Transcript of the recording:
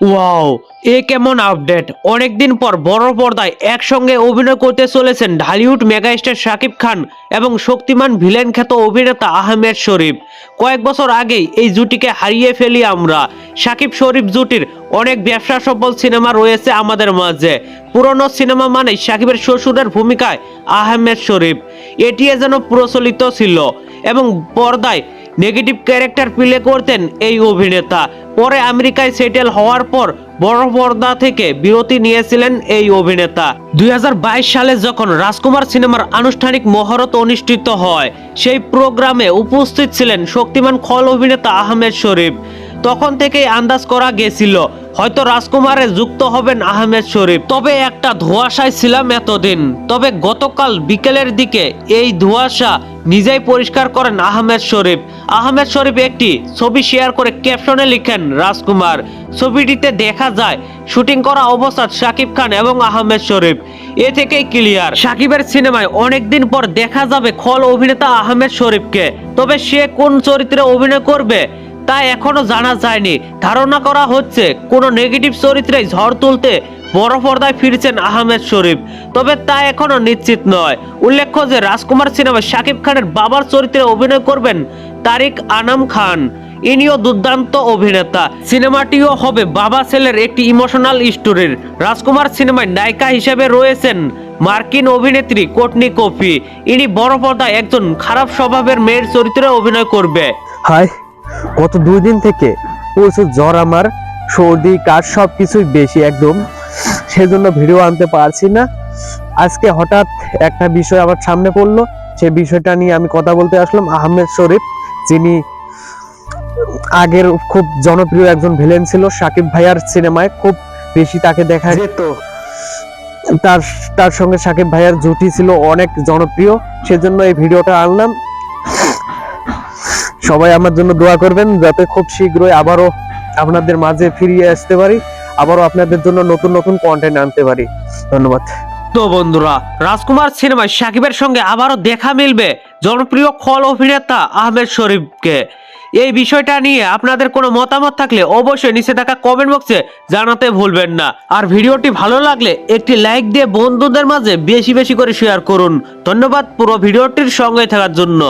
Wow এ কেমন update অনেকদিন পর বড় পর্দায় একসঙ্গে অভিনয় করতে চলেছেন ঢালিউড মেগাস্টার শাকিব খান এবং শক্তিমান ভিলেন খ্যাত অভিনেতা আহমেদ শরীফ। কয়েক বছর আগেই এই জুটিকে হারিয়ে ফেলি আমরা। শাকিব শরীফ জুটির অনেক ব্যবসা সফল সিনেমা রয়েছে আমাদের মাঝে। পুরনো সিনেমা মানে শাকিবের শ্বশুরের ভূমিকায় আহমেদ শরীফ। এটি যেন প্রচলিত ছিল এবং পর্দায় নেগেটিভ ক্যারেক্টার প্লে করতেন এই অভিনেতা। পরে আমেরিকায় সেটেল হওয়ার পর বড় পর্দা থেকে বিরতি নিয়েছিলেন এই অভিনেতা। দুই হাজার বাইশ সালে যখন রাজকুমার সিনেমার আনুষ্ঠানিক মহরত অনুষ্ঠিত হয়, সেই প্রোগ্রামে উপস্থিত ছিলেন শক্তিমান খল অভিনেতা আহমেদ শরীফ। তখন থেকেই আন্দাজ করা গেছিল, হয়তো রাজকুমারে যুক্ত হবেন আহমেদ শরীফ। তবে একটা ধোঁয়াশায় ছিলাম এতদিন। তবে গতকাল বিকেলের দিকে এই ধোঁয়াশা নিজেই পরিষ্কার করেন আহমেদ শরীফ। আহমেদ শরীফ একটি ছবি শেয়ার করে ক্যাপশনে লিখেন, রাজকুমার, ছবিটিতে দেখা যায়, শুটিং করা অবস্থায় শাকিব খান এবং আহমেদ শরীফ। এ থেকেই ক্লিয়ার। শাকিবের সিনেমায় অনেকদিন পর দেখা যাবে খল অভিনেতা আহমেদ শরীফকে। তবে সে কোন চরিত্রে অভিনয় করবে তা এখনও জানা যায়নি। ধারণা করা হচ্ছে কোনো নেগেটিভ চরিত্রে ঝড় তুলতে বড় পর্দায় ফিরছেন আহমেদ শরীফ। তবে তা এখনও নিশ্চিত নয়। উল্লেখ্য যে রাজকুমার সিনেমায় শাকিব খানের বাবার চরিত্রে অভিনয় করবেন তারিক আনাম খান। ইনিও দুর্দান্ত অভিনেতা। সিনেমাটিও হবে বাবা ছেলের একটি ইমোশনাল স্টোরির রাজকুমার সিনেমায় নায়িকা হিসেবে রয়েছেন মার্কিন অভিনেত্রী কোটনি কফি। ইনি বড় পর্দায় একজন খারাপ স্বভাবের মেয়ের চরিত্রে অভিনয় করবে। হাই। গত দুই দিন থেকে প্রচুর জ্বর আমার সর্দি কাশ সব কিছুই বেশি একদম। সেজন্য ভিডিও আনতে পারছি না। আজকে হঠাৎ একটা বিষয় আমার সামনে পড়ল। সেই বিষয়টা নিয়ে আমি কথা বলতে আসলাম আহমেদ শরীফ যিনি আগের খুব জনপ্রিয় একজন ভিলেন ছিল সাকিব ভাইয়ার সিনেমায়। খুব বেশি তাকে দেখা যেত তার তার সঙ্গে সাকিব ভাইয়ার জুটি ছিল অনেক জনপ্রিয়। সেজন্য এই ভিডিওটা আনলাম। সবাই আমার জন্য দোয়া করবেন যাতে খুব শীঘ্রই আবারও আপনাদের মাঝে ফিরিয়ে আসতে পারি, আবারও আপনাদের জন্য নতুন নতুন কন্টেন্ট আনতে পারি। ধন্যবাদ। তো বন্ধুরা, রাজকুমার সিনেমায় সাকিবের সঙ্গে আবারও দেখা মিলবে জনপ্রিয় খল অভিনেতা আহমেদ শরীফকে। এই বিষয়টা নিয়ে আপনাদের কোনো মতামত থাকলে অবশ্যই নিচে থাকা কমেন্ট বক্সে জানাতে ভুলবেন না। আর ভিডিওটি ভালো লাগলে একটি লাইক দিয়ে বন্ধুদের মাঝে বেশি বেশি করে শেয়ার করুন। ধন্যবাদ পুরো ভিডিওটির সঙ্গে থাকার জন্য।